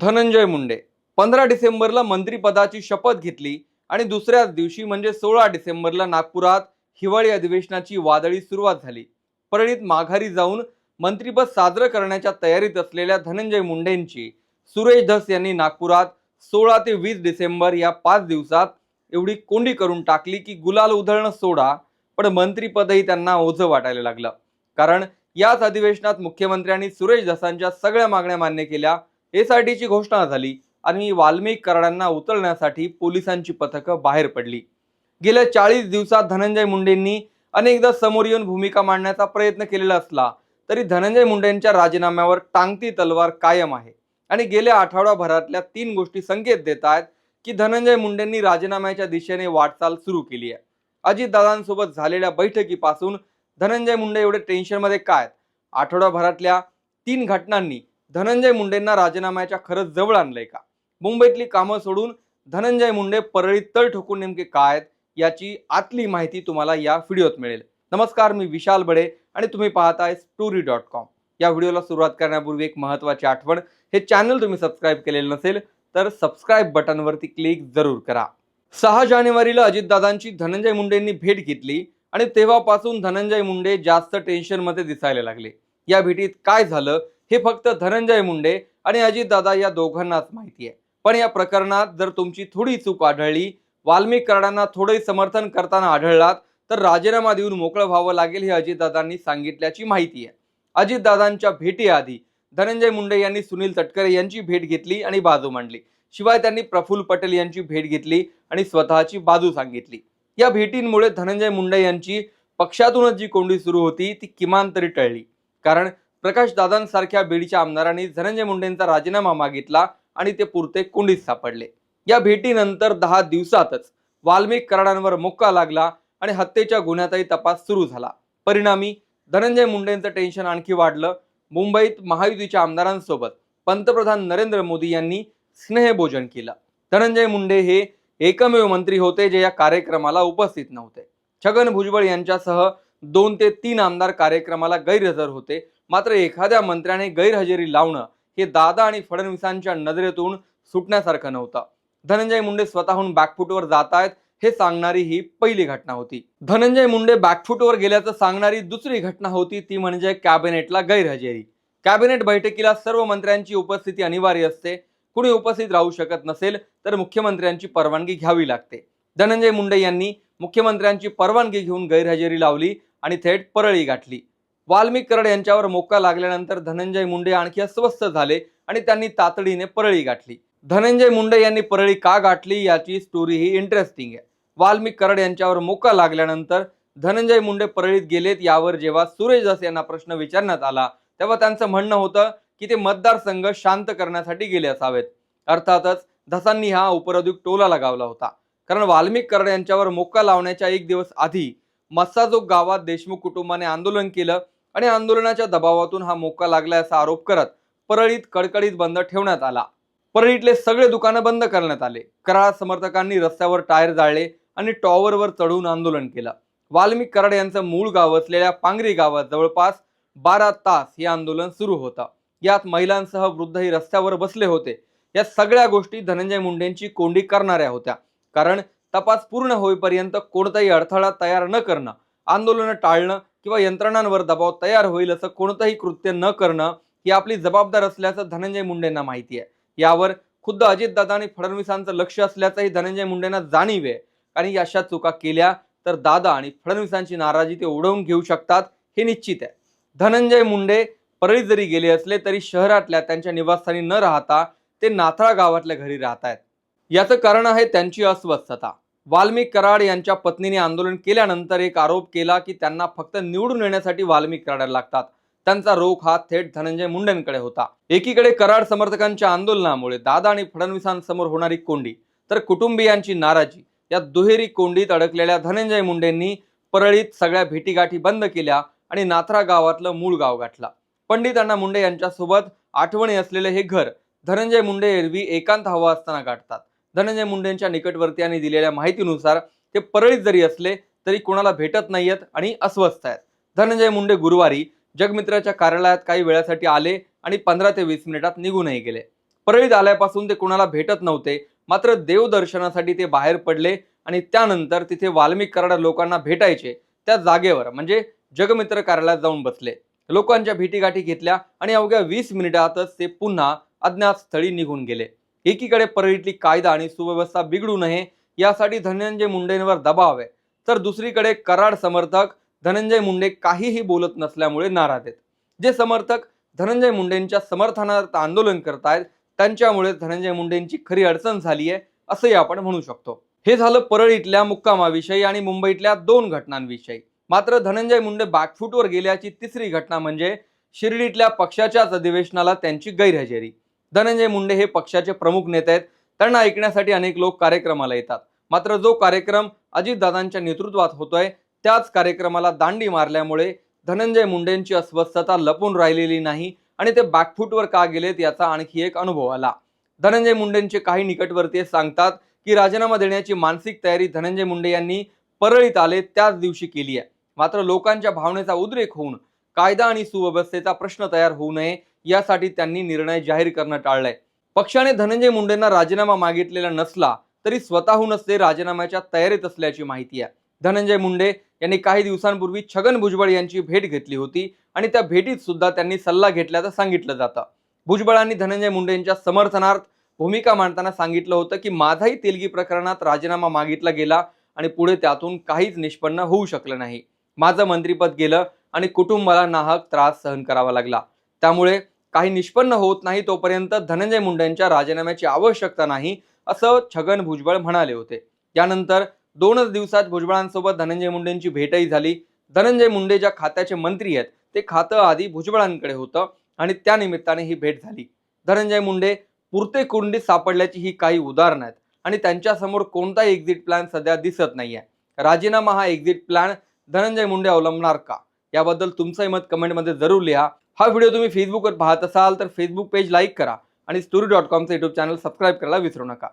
धनंजय मुंडे. पंधरा डिसेंबरला मंत्रिपदाची शपथ घेतली आणि दुसऱ्याच दिवशी म्हणजे सोळा डिसेंबरला नागपुरात हिवाळी अधिवेशनाची वादळी सुरुवात झाली. परळीत माघारी जाऊन मंत्रिपद साजरं करण्याच्या तयारीत असलेल्या धनंजय मुंडेंची सुरेश धस यांनी नागपुरात सोळा ते वीस डिसेंबर या पाच दिवसात एवढी कोंडी करून टाकली की गुलाल उधळणं सोडा पण मंत्रिपदही त्यांना ओझं वाटायला लागलं. कारण याच अधिवेशनात मुख्यमंत्र्यांनी सुरेश धसांच्या सगळ्या मागण्या मान्य केल्या एसआयटीची घोषणा झाली आणि वाल्मिक कराडांना उचलण्यासाठी पोलिसांची पथकं बाहेर पडली. गेल्या चाळीस दिवसात धनंजय मुंडेंनी अनेकदा समोर येऊन भूमिका मांडण्याचा प्रयत्न केलेला असला तरी धनंजय मुंडेंच्या राजीनाम्यावर टांगती तलवार कायम आहे. आणि गेल्या आठवडाभरातल्या तीन गोष्टी संकेत देत आहेत की धनंजय मुंडेंनी राजीनाम्याच्या दिशेने वाटचाल सुरू केली आहे. अजितदादांसोबत झालेल्या बैठकीपासून धनंजय मुंडे एवढे टेन्शनमध्ये काय आहेत? आठवडाभरातल्या तीन घटनांनी धनंजय मुंडेंना राजीनाम्याच्या खरंच जवळ आणलंय का? मुंबईतली कामं सोडून धनंजय मुंडे परळीत तळ ठोकून नेमके काय आहेत याची आतली माहिती तुम्हाला या व्हिडिओत मिळेल. नमस्कार मी विशाल बडे आणि तुम्ही पाहताय स्टोरी डॉट कॉम. या व्हिडिओला सुरुवात करण्यापूर्वी एक महत्त्वाची आठवण हे चॅनल तुम्ही सबस्क्राईब केलेलं नसेल तर सबस्क्राईब बटनवरती क्लिक जरूर करा. सहा जानेवारीला अजितदादांची धनंजय मुंडेंनी भेट घेतली आणि तेव्हापासून धनंजय मुंडे जास्त टेन्शनमध्ये दिसायला लागले. या भेटीत काय झालं हे फक्त धनंजय मुंडे आणि अजितदादा या दोघांनाच माहिती आहे. पण या प्रकरणात जर तुमची थोडी चूक आढळली वाल्मिक कराडांना थोडे समर्थन करताना आढळलात तर राजीनामा देऊन मोकळं व्हावं लागेल हे अजितदादांनी सांगितल्याची माहिती आहे. अजितदादांच्या भेटीआधी धनंजय मुंडे यांनी सुनील तटकरे यांची भेट घेतली आणि बाजू मांडली. शिवाय त्यांनी प्रफुल्ल पटेल यांची भेट घेतली आणि स्वतःची बाजू सांगितली. या भेटींमुळे धनंजय मुंडे यांची पक्षातूनच जी कोंडी सुरू होती ती किमान तरी टळली. कारण प्रकाश दादांसारख्या बीडच्या आमदारांनी धनंजय मुंडेंचा राजीनामा मागितला आणि ते पुरते कुंडीत सापडले. या भेटीनंतर दहा दिवसातच वाल्मिक कराडांवर मुक्का लागला आणि हत्येच्या गुन्ह्याचाही तपास सुरू झाला. परिणामी धनंजय मुंडेंचं टेन्शन आणखी वाढलं. मुंबईत महायुतीच्या आमदारांसोबत पंतप्रधान नरेंद्र मोदी यांनी स्नेहभोजन केलं. धनंजय मुंडे हे एकमेव मंत्री होते जे या कार्यक्रमाला उपस्थित नव्हते. छगन भुजबळ यांच्यासह दोन ते तीन आमदार कार्यक्रमाला गैरहजर होते. मात्र एखाद्या मंत्र्याने गैरहजेरी लावणं हे दादा आणि फडणवीसांच्या नजरेतून सुटण्यासारखं नव्हतं. धनंजय मुंडे स्वतःहून बॅकफुटवर जात आहेत हे सांगणारी ही पहिली घटना होती. धनंजय मुंडे बॅकफुटवर गेल्याचं सांगणारी दुसरी घटना होती ती म्हणजे कॅबिनेटला गैरहजेरी. कॅबिनेट बैठकीला सर्व मंत्र्यांची उपस्थिती अनिवार्य असते. कुणी उपस्थित राहू शकत नसेल तर मुख्यमंत्र्यांची परवानगी घ्यावी लागते. धनंजय मुंडे यांनी मुख्यमंत्र्यांची परवानगी घेऊन गैरहजेरी लावली आणि थेट परळी गाठली. वाल्मिक करड यांच्यावर मोका लागल्यानंतर धनंजय मुंडे आणखी अस्वस्थ झाले आणि त्यांनी तातडीने परळी गाठली. धनंजय मुंडे यांनी परळी का गाठली याची स्टोरी ही इंटरेस्टिंग आहे. वाल्मिक करड यांच्यावर मोका लागल्यानंतर धनंजय मुंडे परळीत गेलेत यावर जेव्हा सुरेश दास यांना प्रश्न विचारण्यात आला तेव्हा त्यांचं म्हणणं होतं की ते मतदारसंघ शांत करण्यासाठी गेले असावेत. अर्थातच धसांनी हा उपरोधिक टोला लगावला होता. कारण वाल्मिक करड यांच्यावर मोक्का लावण्याच्या एक दिवस आधी मस्साजोग गावात देशमुख कुटुंबाने आंदोलन केलं आणि आंदोलनाच्या दबावातून हा मोका लागला असा आरोप करत परळीत कडकडीत बंद ठेवण्यात आला. परळीतले सगळे दुकानं बंद करण्यात आले. कराड समर्थकांनी रस्त्यावर टायर जाळले आणि टॉवरवर चढून आंदोलन केलं. वाल्मिक कराड यांचं मूळ गाव असलेल्या पांगरी गावात जवळपास बारा तास हे आंदोलन सुरू होतं. यात महिलांसह वृद्धही रस्त्यावर बसले होते. या सगळ्या गोष्टी धनंजय मुंडेंची कोंडी करणाऱ्या होत्या. कारण तपास पूर्ण होईपर्यंत कोणताही अडथळा तयार न करणं आंदोलनं टाळणं किंवा यंत्रणांवर दबाव तयार होईल असं कोणतंही कृत्य न करणं ही आपली जबाबदार असल्याचं धनंजय मुंडेंना माहिती आहे. यावर खुद्द अजितदादा आणि फडणवीसांचं लक्ष असल्याचंही धनंजय मुंडेंना जाणीव आहे. आणि अशा चुका केल्या तर दादा आणि फडणवीसांची नाराजी ते ओढवून घेऊ शकतात हे निश्चित आहे. धनंजय मुंडे परळी जरी गेले असले तरी शहरातल्या त्यांच्या निवासस्थानी न राहता ते नाथळा गावातल्या घरी राहत आहेत याचं कारण आहे त्यांची अस्वस्थता. वाल्मिक कराड यांच्या पत्नीने आंदोलन केल्यानंतर एक आरोप केला की त्यांना फक्त निवडून येण्यासाठी वाल्मिक कराड लागतात. त्यांचा रोख हा थेट धनंजय मुंडेंकडे होता. एकीकडे कराड समर्थकांच्या आंदोलनामुळे दादा आणि फडणवीसांसमोर होणारी कोंडी तर कुटुंबियांची नाराजी या दुहेरी कोंडीत अडकलेल्या धनंजय मुंडेंनी परळीत सगळ्या भेटीगाठी बंद केल्या आणि नाथरा गावातलं मूळ गाव गाठलं. पंडित अण्णा मुंडे यांच्यासोबत आठवणी असलेले हे घर धनंजय मुंडे एरवी एकांत हवा असताना गाठतात. धनंजय मुंडेंच्या निकटवर्तीयांनी दिलेल्या माहितीनुसार ते परळीत जरी असले तरी कोणाला भेटत नाहीयेत आणि अस्वस्थ आहेत. धनंजय मुंडे गुरुवारी जगमित्राच्या कार्यालयात काही वेळासाठी आले आणि पंधरा ते वीस मिनिटात निघूनही गेले. परळीत आल्यापासून ते कुणाला भेटत नव्हते मात्र देवदर्शनासाठी ते बाहेर पडले आणि त्यानंतर तिथे वाल्मिक कराड लोकांना भेटायचे त्या जागेवर म्हणजे जगमित्र कार्यालयात जाऊन बसले. लोकांच्या भेटीगाठी घेतल्या आणि अवघ्या वीस मिनिटातच ते पुन्हा अज्ञात स्थळी निघून गेले. एकीकडे परळीतली कायदा आणि सुव्यवस्था बिघडू नये यासाठी धनंजय मुंडेंवर दबाव आहे. तर दुसरीकडे कराड समर्थक धनंजय मुंडे काहीही बोलत नसल्यामुळे नाराज आहेत. जे समर्थक धनंजय मुंडेंच्या समर्थनार्थ आंदोलन करतायत त्यांच्यामुळे धनंजय मुंडेंची खरी अडचण झाली आहे असंही आपण म्हणू शकतो. हे झालं परळीतल्या मुक्कामाविषयी आणि मुंबईतल्या दोन घटनांविषयी. मात्र धनंजय मुंडे बॅकफूटवर गेल्याची तिसरी घटना म्हणजे शिर्डीतल्या पक्षाच्याच अधिवेशनाला त्यांची गैरहजेरी. धनंजय मुंडे हे पक्षाचे प्रमुख नेते आहेत. त्यांना ऐकण्यासाठी अनेक लोक कार्यक्रमाला येतात. मात्र जो कार्यक्रम अजितदादांच्या नेतृत्वात होतोय त्याच कार्यक्रमाला दांडी मारल्यामुळे धनंजय मुंडेंची अस्वस्थता लपून राहिलेली नाही आणि ते बॅकफूटवर का गेलेत याचा आणखी एक अनुभव आला. धनंजय मुंडेंचे काही निकटवर्तीय सांगतात की राजीनामा देण्याची मानसिक तयारी धनंजय मुंडे यांनी परळीत आले त्याच दिवशी केली आहे. मात्र लोकांच्या भावनेचा उद्रेक होऊन कायदा आणि सुव्यवस्थेचा प्रश्न तयार होऊ नये यासाठी त्यांनी निर्णय जाहीर करणं टाळलंय. पक्षाने धनंजय मुंडेंना राजीनामा मागितलेला नसला तरी स्वतःहूनच ते राजीनाम्याच्या तयारीत असल्याची माहिती आहे. धनंजय मुंडे यांनी काही दिवसांपूर्वी छगन भुजबळ यांची भेट घेतली होती आणि त्या भेटीत सुद्धा त्यांनी सल्ला घेतल्याचं सांगितलं जातं. भुजबळांनी धनंजय मुंडेंच्या समर्थनार्थ भूमिका मांडताना सांगितलं होतं की माझाही तेलगी प्रकरणात राजीनामा मागितला गेला आणि पुढे त्यातून काहीच निष्पन्न होऊ शकलं नाही. माझं मंत्रीपद गेलं आणि कुटुंबाला नाहक त्रास सहन करावा लागला. त्यामुळे काही निष्पन्न होत नाही तोपर्यंत धनंजय मुंडेंच्या राजीनाम्याची आवश्यकता नाही असं छगन भुजबळ म्हणाले होते. यानंतर दोनच दिवसात भुजबळांसोबत धनंजय मुंडेंची भेटही झाली. धनंजय मुंडे ज्या खात्याचे मंत्री आहेत ते खातं आधी भुजबळांकडे होतं आणि त्या निमित्ताने ही भेट झाली. धनंजय मुंडे पुरते कुंडीत सापडल्याची ही काही उदाहरणं आहेत आणि त्यांच्यासमोर कोणताही एक्झिट प्लॅन सध्या दिसत नाही आहे राजीनामा हा एक्झिट प्लॅन धनंजय मुंडे अवलंबणार का? याबद्दल तुमचंही मत कमेंटमध्ये जरूर लिहा. हा व्हिडिओ तुम्ही फेसबुकवर पाहत असाल तर फेसबुक पेज लाईक करा आणि स्टोरी डॉट कॉमचं यूट्यूब चॅनल सबस्क्राईब करायला विसरू नका.